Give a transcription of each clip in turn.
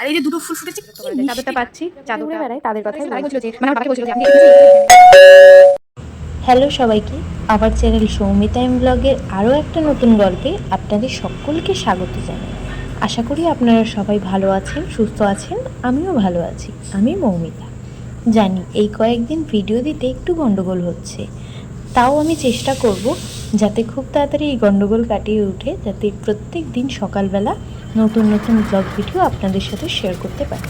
আর এই যে দুটো ফুল ফুটেছে চাদরটা। পাচ্ছি বেড়ায় তাদের কথাই। বলছিল যে মানে আমার বলছিল যে আমি হ্যালো সবাইকে আমার চ্যানেল সৌমিতাইম ব্লগের আরও একটা নতুন গল্পে আপনাদের সকলকে স্বাগত জানাই। আশা করি আপনারা সবাই ভালো আছেন সুস্থ আছেন আমিও ভালো আছি আমি মৌমিতা। জানি এই কয়েকদিন ভিডিও দিতে একটু গন্ডগোল হচ্ছে। তাও আমি চেষ্টা করব যাতে খুব তাড়াতাড়ি এই গন্ডগোল কাটিয়ে উঠে যাতে প্রত্যেক দিন সকালবেলা নতুন নতুন ব্লগ ভিডিও আপনাদের সাথে শেয়ার করতে পারি।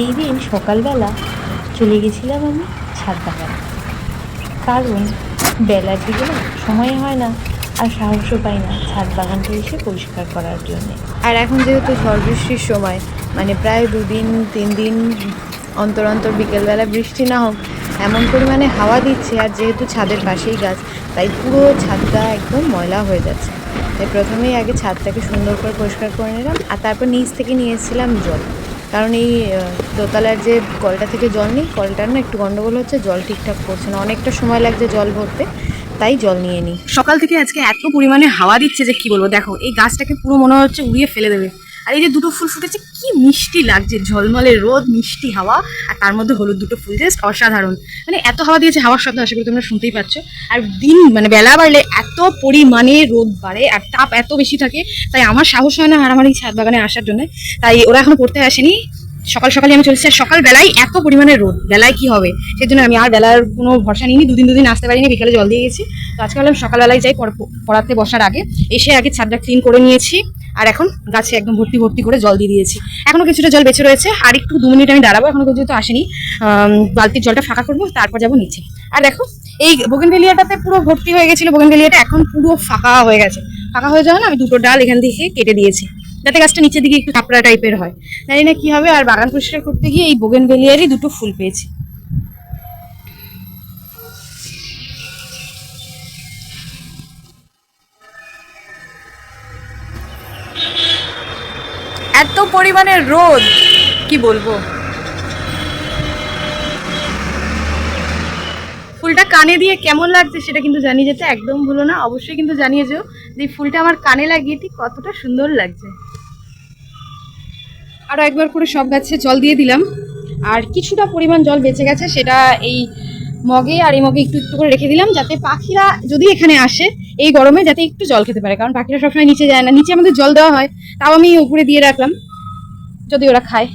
এই দিন সকালবেলা চলে গেছিলাম আমি ছাদ বাগানে কারণ বেলার দিকে না সময় হয় না আর সাহসও পাই না ছাদ বাগানটা এসে পরিষ্কার করার জন্যে। আর এখন যেহেতু ঝড় বৃষ্টির সময় মানে প্রায় দুদিন, তিন দিন অন্তর অন্তর বিকেলবেলা বৃষ্টি না হোক, এমন পরিমাণে হাওয়া দিচ্ছে আর যেহেতু ছাদের পাশেই গাছ, তাই পুরো ছাদটা একদম ময়লা হয়ে যাচ্ছে। তাই প্রথমেই আগে ছাদটাকে সুন্দর করে পরিষ্কার করে নিলাম, আর তারপর নিচ থেকে নিয়েছিলাম জল। কারণ এই দোতলার যে কলটা থেকে জল নিই, কলটার না একটু গন্ডগোল হচ্ছে, জল ঠিকঠাক করছে না। অনেকটা সময় লাগছে জল ভরতে, তাই জল নিয়ে নিই। সকাল থেকে আজকে এত পরিমাণে হাওয়া দিচ্ছে যে কি বলব? দেখো, এই গাছটাকে পুরো মনে হচ্ছে উড়িয়ে ফেলে দেবে। আর এই যে দুটো ফুল ফুটেছে, কি মিষ্টি লাগছে। ঝলমলে রোদ, মিষ্টি হাওয়া, আর তার মধ্যে হলুদ দুটো ফুল, জাস্ট অসাধারণ। মানে এত হাওয়া দিয়েছে, হাওয়ার শব্দ আশা করি তোমরা শুনতেই পাচ্ছ আর দিন মানে বেলা বাড়লে এত পরিমাণে রোদ বাড়ে, আর তাপ এত বেশি থাকে, তাই আমার সাহস হয় না এই ছাদ বাগানে আসার জন্য। তাই ওরা এখনও পড়তে আসেনি। সকাল সকালে আমি চলেছি আর সকাল বেলায় এত পরিমাণে রোদ। বেলায় কি হবে? সেই জন্য আমি আর বেলার কোনো ভরসা নিইনি, দুদিন দুদিন আসতে পারিনি, বিকেলে জল দিয়ে গেছি। তো আজকে ভাবলাম সকালবেলায় যাই পড়া- পড়াতে বসার আগে। এসে আগে ছাদটা ক্লিন করে নিয়েছি। আর এখন গাছে একদম ভর্তি ভর্তি করে জল দিয়ে দিয়েছি। এখনও কিছুটা জল বেঁচে রয়েছে, আর একটু দু মিনিট আমি দাঁড়াবো, এখনও পর্যন্ত আসেনি। বালতির জলটা ফাঁকা করব, তারপর যাব নিচে। আর দেখো, এই বোগেনভেলিয়াটাতে পুরো ভর্তি হয়ে গেছিল, বোগেনভেলিয়াটা এখন পুরো ফাঁকা হয়ে গেছে। ফাঁকা হয়ে যাওয়া না, আমি দুটো ডাল এখান থেকে কেটে দিয়েছি, যাতে গাছটা নিচের দিকে একটু কাপড়া টাইপের হয়। জানি না কি হবে, আর বাগান পরিষ্কার করতে গিয়ে এই বোগেনভেলিয়ারই দুটো ফুল পেয়েছি। এত পরিমাণে রোদ, কি বলব? ফুলটা কানে দিয়ে কেমন লাগছে সেটা কিন্তু জানিয়ে যেতে একদম ভুলো না, অবশ্যই কিন্তু জানিয়ে যেও যে ফুলটা আমার কানে লাগিয়ে ঠিক কতটা সুন্দর লাগছে। আরও একবার করে সব গাছে জল দিয়ে দিলাম। আর কিছুটা পরিমাণ জল বেঁচে গেছে সেটা এই মগে আর এই মগে একটু একটু করে রেখে দিলাম, যাতে পাখিরা যদি এখানে আসে এই গরমে যাতে একটু জল খেতে পারে, কারণ পাখিরা সবসময় নিচে যায় না, নিচে আমাদের জল দেওয়া হয়, তাও আমি উপরে দিয়ে রাখলাম, যদি ওরা খায়।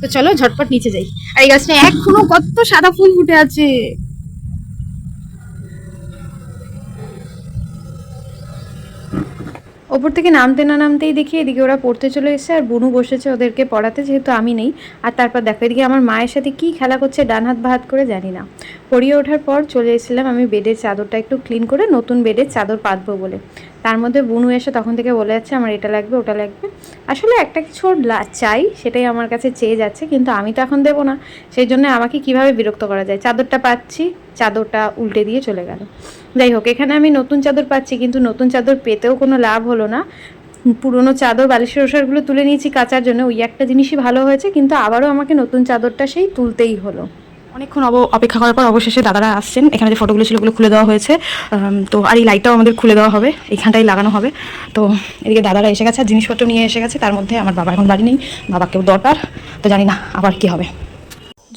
তো চলো ঝটপট নিচে যাই। আর এই গাছটা এখনও কত সাদা ফুল ফুটে আছে। ওপর থেকে নামতে না নামতেই দেখি এদিকে ওরা পড়তে চলে এসেছে আর বুনু বসেছে ওদেরকে পড়াতে, যেহেতু আমি নেই। আর তারপর দেখো এদিকে আমার মায়ের সাথে কি খেলা করছে ডান হাত বাহাত করে জানি না। পড়িয়ে ওঠার পর চলে এসেছিলাম আমি বেডের চাদরটা একটু ক্লিন করে নতুন বেডের চাদর পাতবো বলে। তার মধ্যে বুনু এসে তখন থেকে বলে যাচ্ছে, আমার এটা লাগবে, ওটা লাগবে। আসলে একটা কিছু চাই, সেটাই আমার কাছে চেয়ে যাচ্ছে, কিন্তু আমি তো এখন দেবো না। সেই জন্য আমাকে কীভাবে বিরক্ত করা যায়? চাদরটা পাচ্ছি, চাদরটা উল্টে দিয়ে চলে গেল। যাই হোক, এখানে আমি নতুন চাদর পাচ্ছি, কিন্তু নতুন চাদর পেতেও কোনো লাভ হলো না। পুরনো চাদর বালিশের ওষারগুলো তুলে নিয়েছি কাচার জন্য, ওই একটা জিনিসই ভালো হয়েছে, কিন্তু আবারও আমাকে নতুন চাদরটা সেই তুলতেই হলো। অনেকক্ষণ অব- অপেক্ষা করার পর অবশেষে দাদারা আসছেন, এখানে যে ফটোগুলো ছিল ওগুলো খুলে দেওয়া হয়েছে। তো আর এই লাইটটাও আমাদের খুলে দেওয়া হবে, এইখানটাই লাগানো হবে। তো এদিকে দাদারা এসে গেছে, আর জিনিসপত্র নিয়ে এসে গেছে, তার মধ্যে আমার বাবা এখন বাড়ি নেই, বাবাকেও দরকার, তো জানি না আবার কি হবে।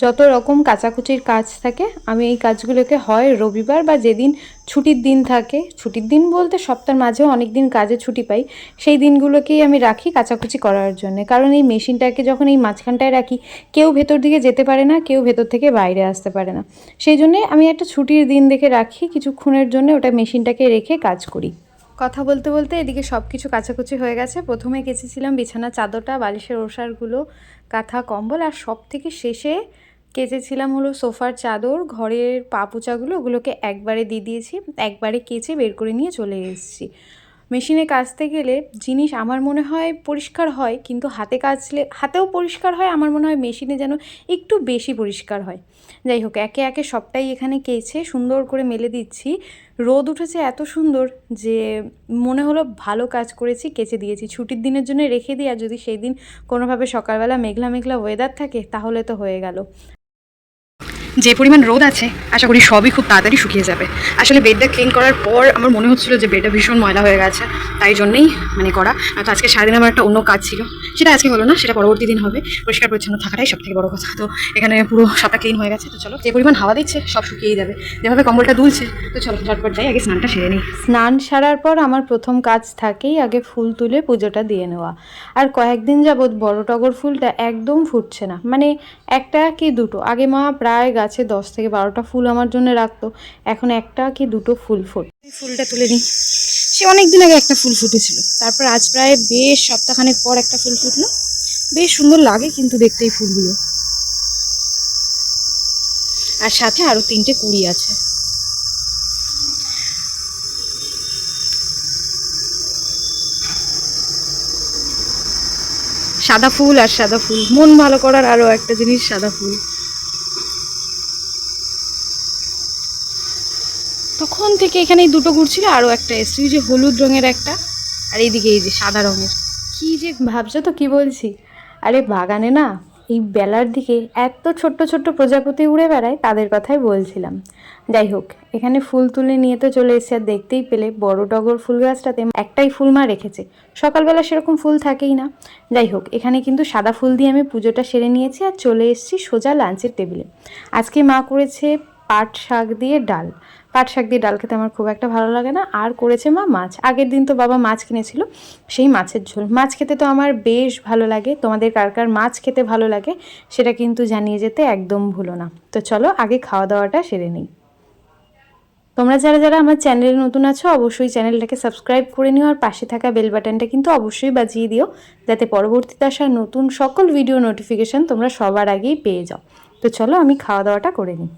যত রকম কাচাকুচির কাজ থাকে, আমি এই কাজগুলোকে হয় রবিবার বা যেদিন ছুটির দিন থাকে, ছুটির দিন বলতে সপ্তাহের মাঝেও অনেক দিন কাজে ছুটি পাই, সেই দিনগুলোকেই আমি রাখি কাচাকুচি করার জন্য। কারণ এই মেশিনটাকে যখন এই মাঝখানটায় রাখি, কেউ ভেতর দিকে যেতে পারে না, কেউ ভেতর থেকে বাইরে আসতে পারে না। সেই জন্যে আমি একটা ছুটির দিন দেখে রাখি, কিছুক্ষণের জন্য ওটা মেশিনটাকে রেখে কাজ করি। কথা বলতে বলতে এদিকে সব কিছু কাচাকুচি হয়ে গেছে। প্রথমে কেচেছিলাম বিছানা চাদরটা, বালিশের ওষারগুলো কাঁথা, কম্বল আর সব থেকে শেষে কেচেছিলাম হলো সোফার চাদর, ঘরের পাপুচাগুলো, ওগুলোকে একবারে দিয়ে দিয়েছি, একবারে কেচে বের করে নিয়ে চলে এসেছি। মেশিনে কাচতে গেলে জিনিস আমার মনে হয় পরিষ্কার হয়, কিন্তু হাতে কাচলে, হাতেও পরিষ্কার হয়, আমার মনে হয় মেশিনে যেন একটু বেশি পরিষ্কার হয়। যাই হোক, একে একে সবটাই এখানে কেচে সুন্দর করে মেলে দিচ্ছি। রোদ উঠেছে এত সুন্দর যে মনে হলো ভালো কাজ করেছি, কেচে দিয়েছি। ছুটির দিনের জন্য রেখে দিই, আর যদি সেই দিন কোনোভাবে সকালবেলা মেঘলা মেঘলা ওয়েদার থাকে, তাহলে তো হয়ে গেল। যে পরিমাণ রোদ আছে, আশা করি সবই খুব তাড়াতাড়ি শুকিয়ে যাবে। আসলে বেডটা ক্লিন করার পর আমার মনে হচ্ছিল যে বেডটা ভীষণ ময়লা হয়ে গেছে, তাই জন্যই মানে করা। তো আজকে সারাদিন আমার একটা অন্য কাজ ছিল, সেটা আজকে হলো না, সেটা পরবর্তী দিন হবে। পরিষ্কার পরিচ্ছন্ন থাকাটাই সব থেকে বড় কথা। তো এখানে পুরো সবটা ক্লিন হয়ে গেছে, তো চলো, যে পরিমাণ হাওয়া দিচ্ছে, সব শুকিয়েই যাবে। যেভাবে কম্বলটা দুলছে, তো চলো, ঝটপট যাই, আগে স্নানটা সেরে নিই। স্নান সারার পর আমার প্রথম কাজ থাকেই আগে ফুল তুলে পুজোটা দিয়ে নেওয়া। আর কয়েকদিন যাবৎ বড় টগর ফুলটা একদম ফুটছে না মানে একটা কি দুটো, আগে মা প্রায় গাছে দশ থেকে বারোটা ফুল আমার জন্য রাখতো। এখন একটা কি দুটো ফুল ফুট ফুলটা তুলে নিই। সে অনেক দিন আগে একটা ফুল ফুটেছিল। তারপর আজ প্রায় বেশ সপ্তাহখানেক পর একটা ফুল ফুটলো। বেশ সুন্দর লাগে কিন্তু দেখতে এই ফুলগুলো। আর সাথে আরও তিনটে কুড়ি আছে। সাদা ফুল আর সাদা ফুল। মন ভালো করার আরও একটা জিনিস, সাদা ফুল। তখন থেকে এখানে দুটো ঘুরছিল আরও একটা এসছে। যে হলুদ রঙের একটা, আর এইদিকে এই যে সাদা রঙের। কি যে ভাবছ তো, কি বলছি? আরে বাগানে না, এই বেলার দিকে এত ছোট্ট ছোট্ট প্রজাপতি উড়ে বেড়ায়, তাদের কথাই বলছিলাম। যাই হোক, এখানে ফুল তুলে নিয়ে তো চলে এসেছে, আর দেখতেই পেলে বড় টগর ফুল গাছটাতে একটাই ফুল মা রেখেছে। সকালবেলা সেরকম ফুল থাকেই না। যাই হোক, এখানে কিন্তু সাদা ফুল দিয়ে আমি পুজোটা সেরে নিয়েছি, আর চলে এসেছি সোজা লাঞ্চের টেবিলে। আজকে মা করেছে পাট শাক দিয়ে ডাল। পাট শাক দিয়ে ডাল খেতে আমার খুব একটা ভালো লাগে না। আর করেছে মা মাছ। আগের দিন তো বাবা মাছ কিনেছিল, সেই মাছের ঝোল। মাছ খেতে তো আমার বেশ ভালো লাগে। তোমাদের কার কার মাছ খেতে ভালো লাগে, সেটা কিন্তু জানিয়ে যেতে একদম ভুলো না। তো চলো, আগে খাওয়া দাওয়াটা সেরে নিই। তোমরা যারা যারা আমার চ্যানেলে নতুন আছো, অবশ্যই চ্যানেলটাকে সাবস্ক্রাইব করে নিও, আর পাশে থাকা বেল বাটনটা কিন্তু অবশ্যই বাজিয়ে দিও, যাতে পরবর্তীতে আসা নতুন সকল ভিডিও নোটিফিকেশান তোমরা সবার আগেই পেয়ে যাও। তো চলো, আমি খাওয়া দাওয়াটা করে নিই।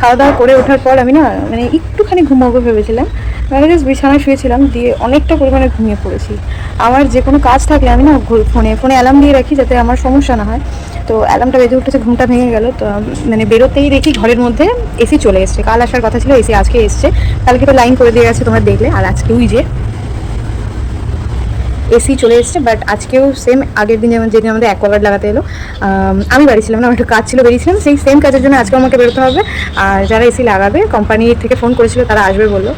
খাওয়া দাওয়া করে ওঠার পর আমি না মানে একটুখানি ঘুমাবো ভেবেছিলাম। মানে জাস্ট বিছানায় শুয়েছিলাম, দিয়ে অনেকটা পরিমাণে ঘুমিয়ে পড়েছি। আমার যে কোনো কাজ থাকলে আমি না ফোনে ফোনে অ্যালার্ম দিয়ে রাখি যাতে আমার সমস্যা না হয়। তো অ্যালার্মটা বেজে উঠেছে, ঘুমটা ভেঙে গেল। তো মানে বেরোতেই দেখি ঘরের মধ্যে এসি চলে এসছে। কাল আসার কথা ছিল এসি আজকে এসছে। কালকে তো লাইন করে দিয়ে গেছে তোমার দেখলে। আর আজকে ওই যে এসি চলে এসছে বাট আজকেও সেম আগের দিন যেমন, যেদিন আমাদের অ্যাকোয়াগার্ড লাগাতে এলো, আমি বাড়ি ছিলাম না, আমার একটু কাজ ছিল, বেরিয়েছিলাম, সেই সেম কাজের জন্য আজকে আমাকে বেরোতে হবে। আর যারা এসি লাগাবে কোম্পানি থেকে ফোন করেছিল, তারা আসবে বলল।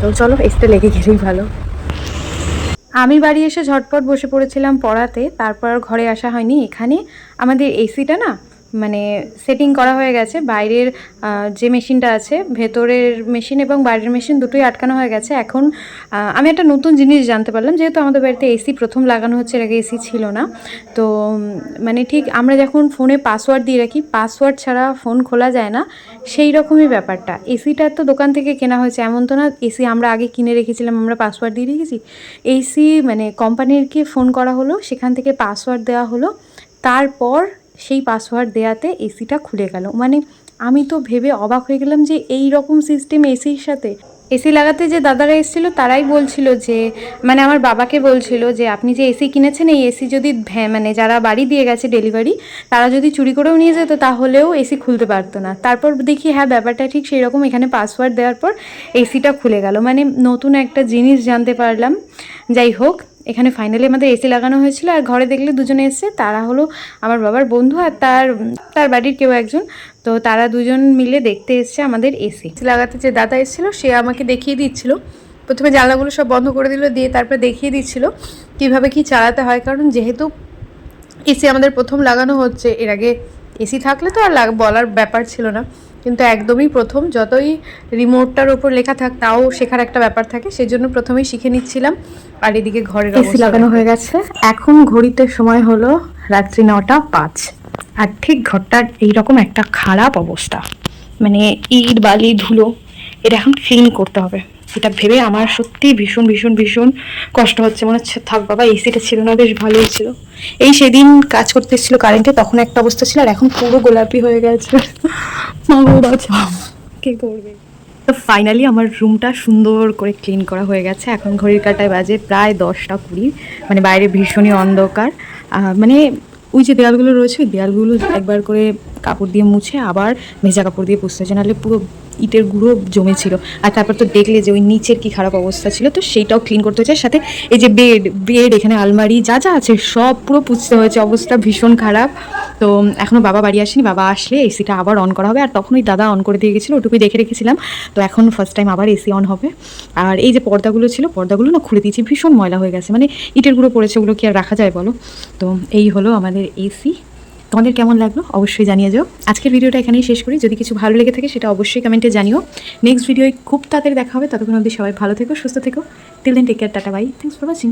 তো চলো, এসিটা লেগে গেলেই ভালো। আমি বাড়ি এসে ঝটপট বসে পড়েছিলাম পড়াতে, তারপর ঘরে আসা হয়নি। এখানে আমাদের এসিটা না মানে সেটিং করা হয়ে গেছে। বাইরের যে মেশিনটা আছে, ভেতরের মেশিন এবং বাইরের মেশিন দুটোই আটকানো হয়ে গেছে। এখন আমি একটা নতুন জিনিস জানতে পারলাম, যেহেতু আমাদের বাড়িতে এসি প্রথম লাগানো হচ্ছে, এর আগে এসি ছিল না। তো মানে ঠিক আমরা যখন ফোনে পাসওয়ার্ড দিয়ে রাখি পাসওয়ার্ড ছাড়া ফোন খোলা যায় না। সেই রকমই ব্যাপারটা। এসিটা তো দোকান থেকে কেনা হয়েছে, এমন তো না এসি আমরা আগে কিনে রেখেছিলাম, আমরা পাসওয়ার্ড দিয়ে রেখেছি। এসি মানে কোম্পানিরকে ফোন করা হলো, সেখান থেকে পাসওয়ার্ড দেওয়া হলো। তারপর সেই পাসওয়ার্ড দেয়াতে এসিটা খুলে গেল। মানে আমি তো ভেবে অবাক হয়ে গেলাম যে এই রকম সিস্টেম এসির সাথে। এসি লাগাতে যে দাদারা এসেছিল, তারাই বলছিল যে মানে আমার বাবাকে বলছিল যে, আপনি যে এসি কিনেছেন, এই এসি যদি ভ্যা- মানে যারা বাড়ি দিয়ে গেছে ডেলিভারি তারা যদি চুরি করেও নিয়ে যেত, তাহলেও এসি খুলতে পারতো না। তারপর দেখি হ্যাঁ ব্যাপারটা ঠিক সেই রকম এখানে পাসওয়ার্ড দেওয়ার পর এসিটা খুলে গেল। মানে নতুন একটা জিনিস জানতে পারলাম। যাই হোক এখানে ফাইনালি আমাদের এসি লাগানো হয়েছিল আর ঘরে দেখলে দুজনে এসছে তারা হলো আমার বাবার বন্ধু আর তার তার বাড়ির কেউ একজন। তো তারা দুজন মিলে দেখতে এসছে আমাদের এসি এসি লাগাতে যে দাদা এসেছিল, সে আমাকে দেখিয়ে দিচ্ছিল। প্রথমে জানলাগুলো সব বন্ধ করে দিল, দিয়ে তারপরে দেখিয়ে দিচ্ছিল কীভাবে কি চালাতে হয়। কারণ যেহেতু এসি আমাদের প্রথম লাগানো হচ্ছে, এর আগে এসি থাকলে তো আর বলার ব্যাপার ছিল না। কিন্তু একদমই প্রথম। যতই রিমোটটার ওপর লেখা থাক তাও শেখার একটা ব্যাপার থাকে। সেই জন্য প্রথমেই শিখে নিচ্ছিলাম। আর এদিকে ঘরের এসি লাগানো হয়ে গেছে। এখন ঘড়িতে সময় হলো রাত্রি নটা পাঁচ। আর ঠিক ঘরটার এইরকম একটা খারাপ অবস্থা। মানে ইট বালি ধুলো এটা এখন ক্লিন করতে হবে। এটা ভেবে আমার সত্যি ভীষণ ভীষণ ভীষণ কষ্ট হচ্ছে। মনে হচ্ছে, থাক বাবা এসিটা ছিল না, বেশ ভালোই ছিল। এই সেদিন কাজ করতে এসেছিল কারেন্টে তখন একটা অবস্থা ছিল, আর এখন পুরো গোলাপি হয়ে গেছে। কে করবে? তো ফাইনালি আমার রুমটা সুন্দর করে ক্লিন করা হয়ে গেছে। এখন ঘড়ির কাটায় বাজে প্রায় দশটা কুড়ি মানে বাইরে ভীষণই অন্ধকার। মানে ওই যে দেয়ালগুলো রয়েছে, ওই দেয়ালগুলো একবার করে কাপড় দিয়ে মুছে আবার ভেজা কাপড় দিয়ে পুষতে হচ্ছে নাহলে পুরো ইটের গুঁড়ো জমেছিল। আর তারপর তো দেখলে যে ওই নিচের কি খারাপ অবস্থা ছিল, তো সেইটাও ক্লিন করতে হয়েছে। সাথে এই যে বেড বেড এখানে আলমারি যা যা আছে সব পুরো পুছতে হয়েছে। অবস্থা ভীষণ খারাপ। তো এখনও বাবা বাড়ি আসেনি, বাবা আসলে এসিটা আবার অন করা হবে। আর তখন ওই দাদা অন করে দিয়ে গেছিল, ওটুকুই দেখে রেখেছিলাম। তো এখন ফার্স্ট টাইম আবার এসি অন হবে। আর এই যে পর্দাগুলো ছিল, পর্দাগুলো না খুলে দিয়েছি, ভীষণ ময়লা হয়ে গেছে। মানে ইটের গুঁড়ো পড়েছে ওগুলো কি আর রাখা যায় বলো। তো এই হলো আমাদের এসি তোমাদের কেমন লাগল? অবশ্যই জানিয়ে যাও আজকের ভিডিওটা এখানেই শেষ করি। যদি কিছু ভালো লেগে থাকে, সেটা অবশ্যই কমেন্টে জানিও। নেক্সট ভিডিওয় খুব তাড়াতাড়ি দেখা হবে। ততক্ষণ অবধি সবাই ভালো থেকো, সুস্থ থেকো। Till then take care tata bye thanks for watching